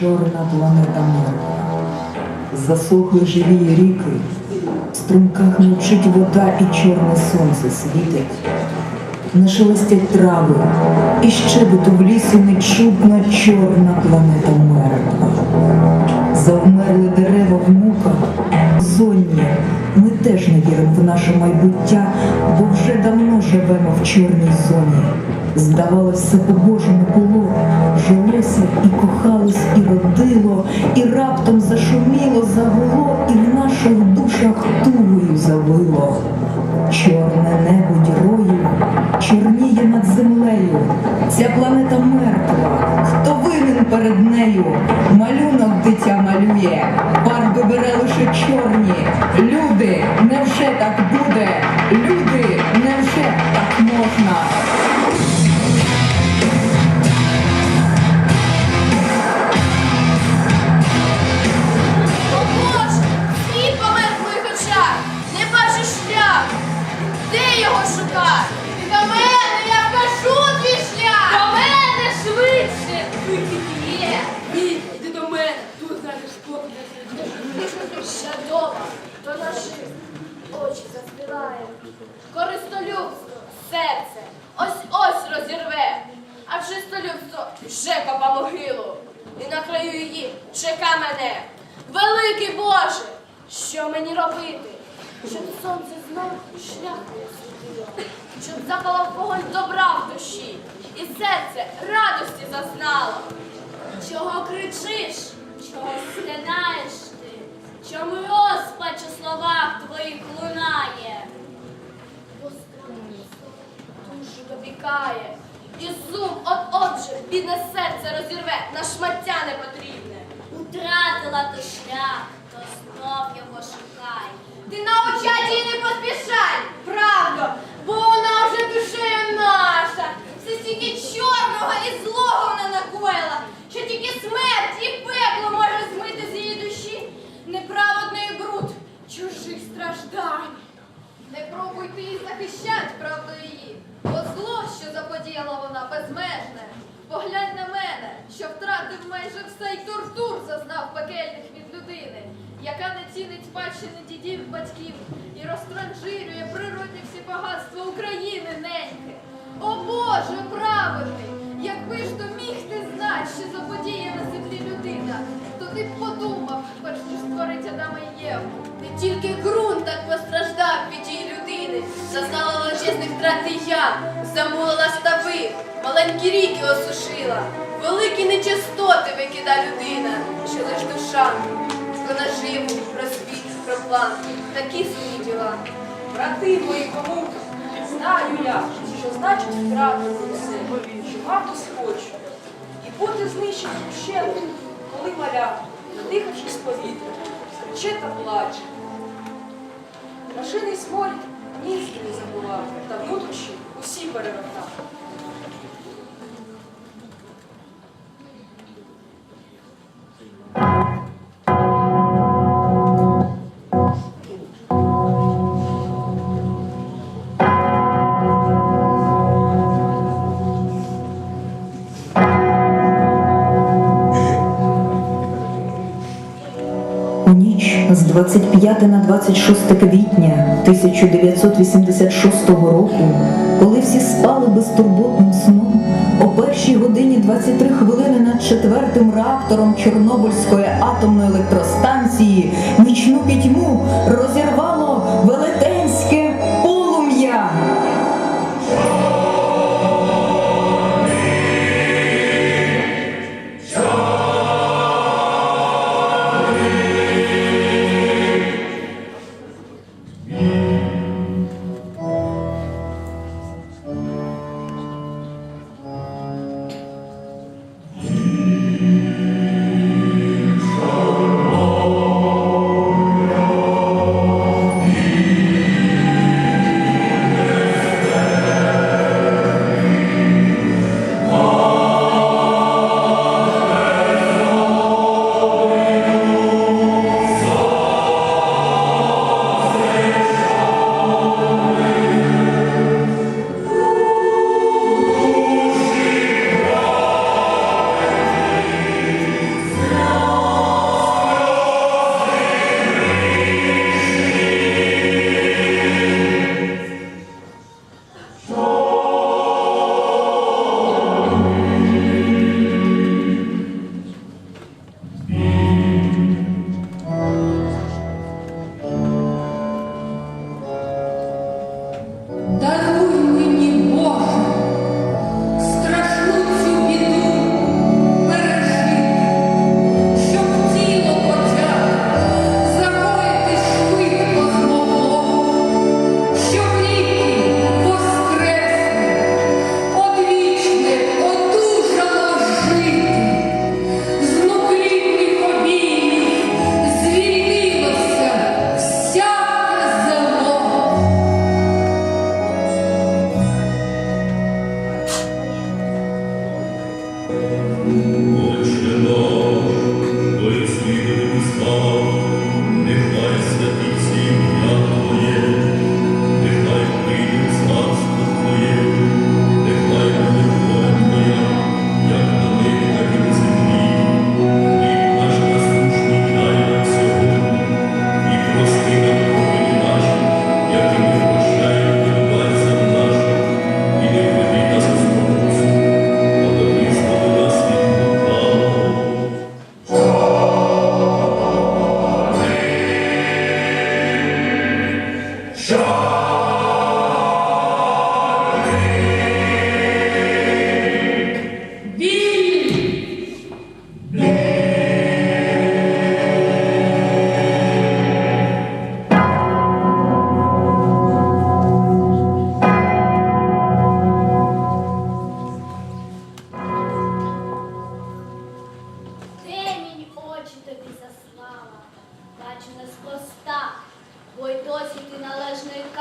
Чорна планета мертва. Засохли живі ріки, в струмках мовчить вода і чорне сонце світить. Не шелестять трави, і щебету в лісі нечутно чорна планета мертва. Завмерли дерева в муках, зонні. Ми теж не віримо в наше майбуття, бо вже давно живемо в чорній зоні. Здавалось, все по-божому було, жилося і кохалось, і родило, і раптом зашуміло, загуло, і в наших душах тугою завило. Чорне небо дірою чорніє над землею. Ця планета мертва. Хто винен перед нею? Малюнок дитя малює, фарби бере лише чорні. Люди, невже так буде? Користолюбство, серце, ось ось розірве. А чистолюбство вже копа могилу. І на краю її чека мене. Великий Боже, що мені робити? Щоб сонце знов шлях не світило, щоб запалав вогонь добра в душі, і серце радості зазнало. Чого кричиш? Чого стенаєш ти? Чому розпач у словах твоїх лунає? Допікає, і зум от отже бідне серце розірве на шмаття непотрібне. Утратила то шлях, то знов його шукай. Ти на очаті й не поспішай, правда, бо вона вже душею наша. Все стільки чорного і злого вона накоїла, що тільки смерть і пекло може змити з її душі неправедний бруд чужих страждань. Не пробуй ти її захищать, правду її, що вона, безмежне. Поглянь на мене, що втратив майже все й тортур зазнав пекельних від людини, яка не цінить спадщини дідів батьків і розтранжирює природні всі багатства України неньки. О Боже, праведний! Якби ж то міг ти знати, що заподіє на землі людина, то ти б подумав, перш ніж створить Адама і Єву. Не тільки ґрунт так постраждав від тієї людини, зазнала величезних втрат я, замулила стави, маленькі ріки осушила, великі нечистоти викида людина, що лиш душа, про наживу, про світ, про план, такі свої діла. Брати мої кому знаю я, що значить втратити все, що мав схочу. І бути знищеним вщент, коли маля, надихавшись повітря, криче та плаче. Машини смоль ніс не забував, та внутрішні усі перевертав. З 25 на 26 квітня 1986 року, коли всі спали безтурботним сном, о першій годині 23 хвилини над четвертим реактором Чорнобильської атомної електростанції нічну пітьму розірвало Yeah.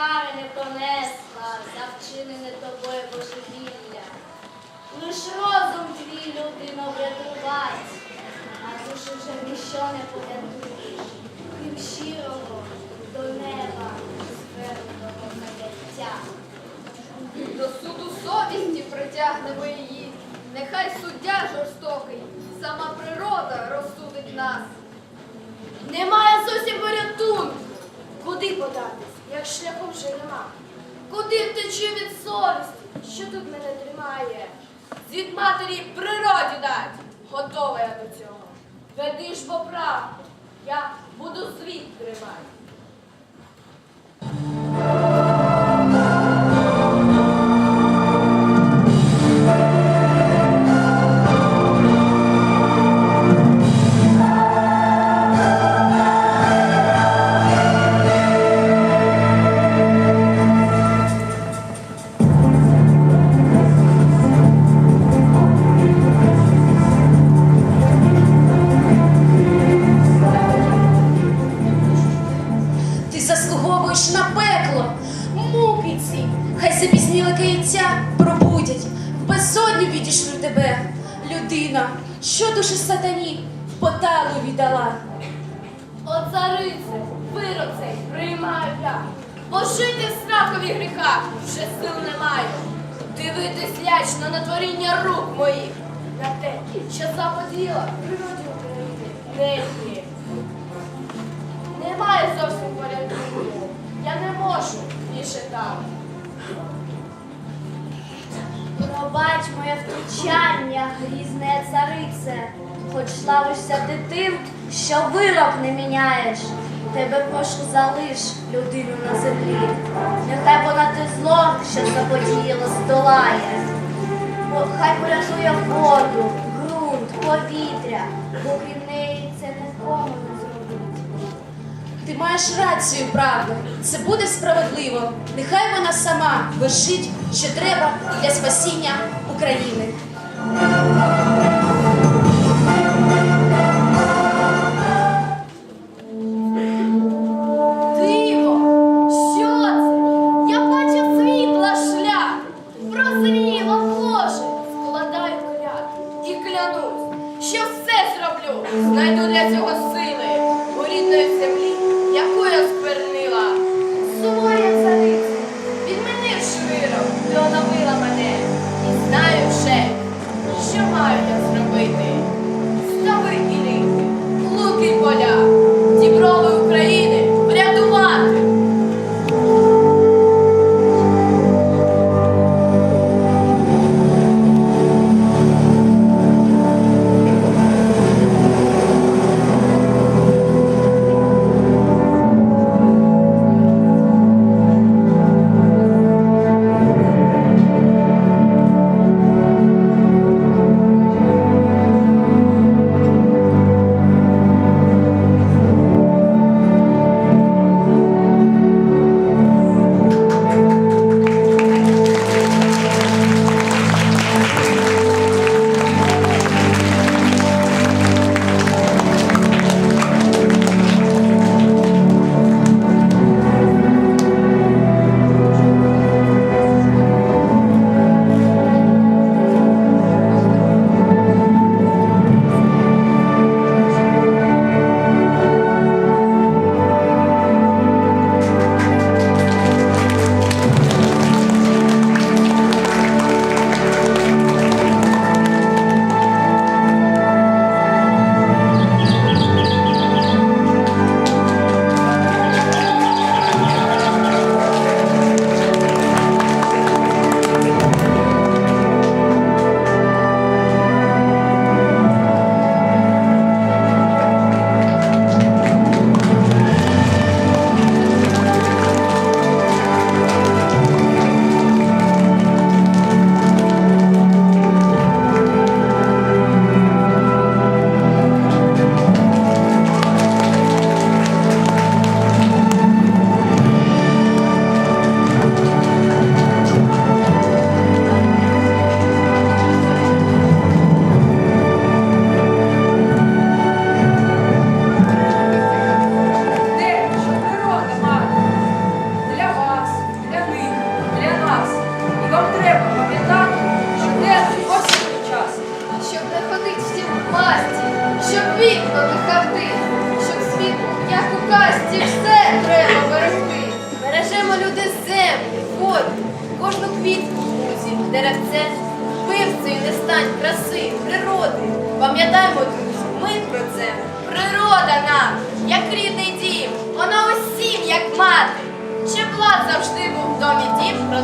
кари не понесла за вчинене тобою божевілля. Лиш розум твій людина врятувати, а душу вже ніщо не порятуєш. Крім щирого до неба звернутого каяття. До суду совісті притягнемо її. Нехай суддя жорстокий, сама природа розсудить нас. Немає зовсім порятунку. Куди податись? Як шляху вже нема? Куди втечу від совісті, що тут мене тримає? Звід матері природі дать, готова я до цього. Веди ж бо правду, я буду світ тримати. Душі сатані в поталу віддала. О, царице, вирок цей приймаю я, бо жити в страхові гріхах вже сил немає. Дивитись лячно на творіння рук моїх, на те, що заподіла природі України. Не. Немає зовсім порятунку. Я не можу більше так. Пробач моє втручання, грізне царице, хоч славишся ти тим, що вирок не міняєш. Тебе прошу залиш людину на землі. Нехай вона те зло, що заподіяло, здолає. Бо хай порятує воду, ґрунт, повітря, бо крім Ти маєш рацію, правда, це буде справедливо. Нехай вона сама вершить, що треба для спасіння України.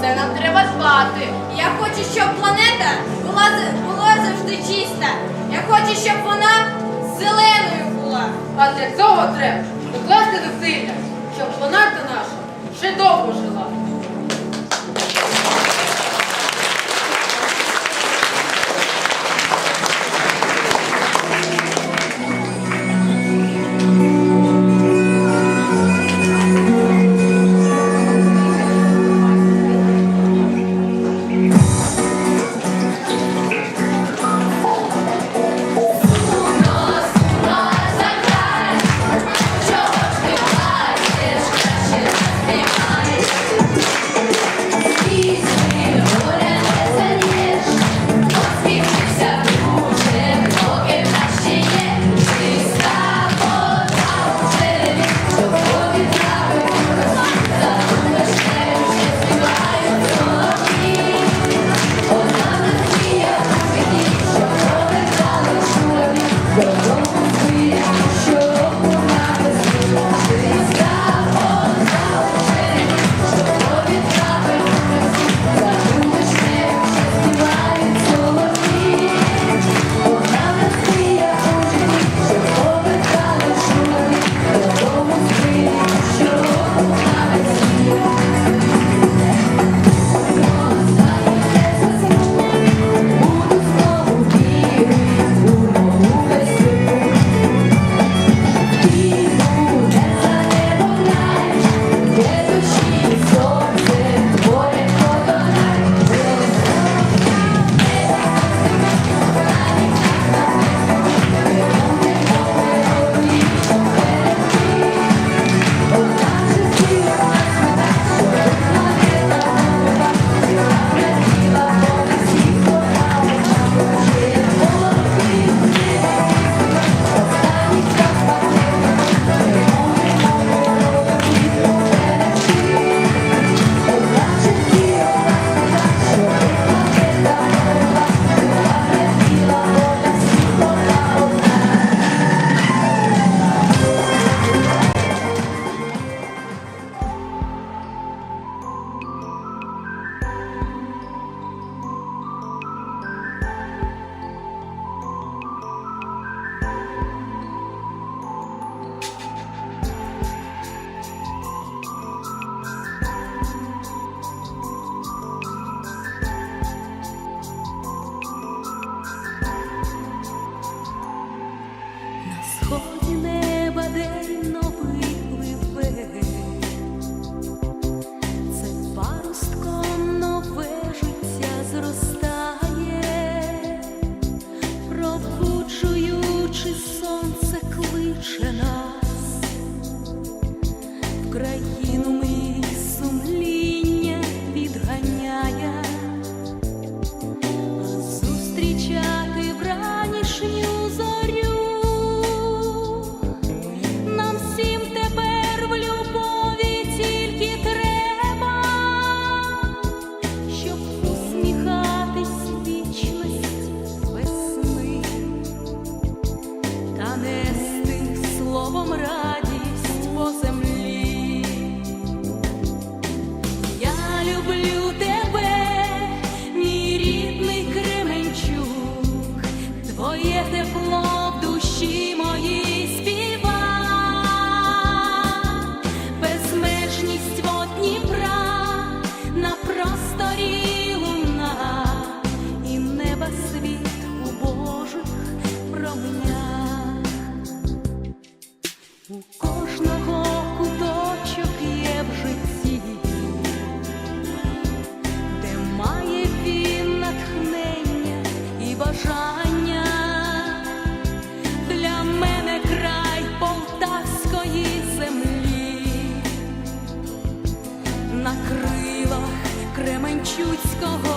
це нам треба дбати. Я хочу, щоб планета була була завжди чиста. Я хочу, щоб вона зеленою була. А для цього треба докласти зусилля, щоб планета наша ще довго жила. future. Чуцького.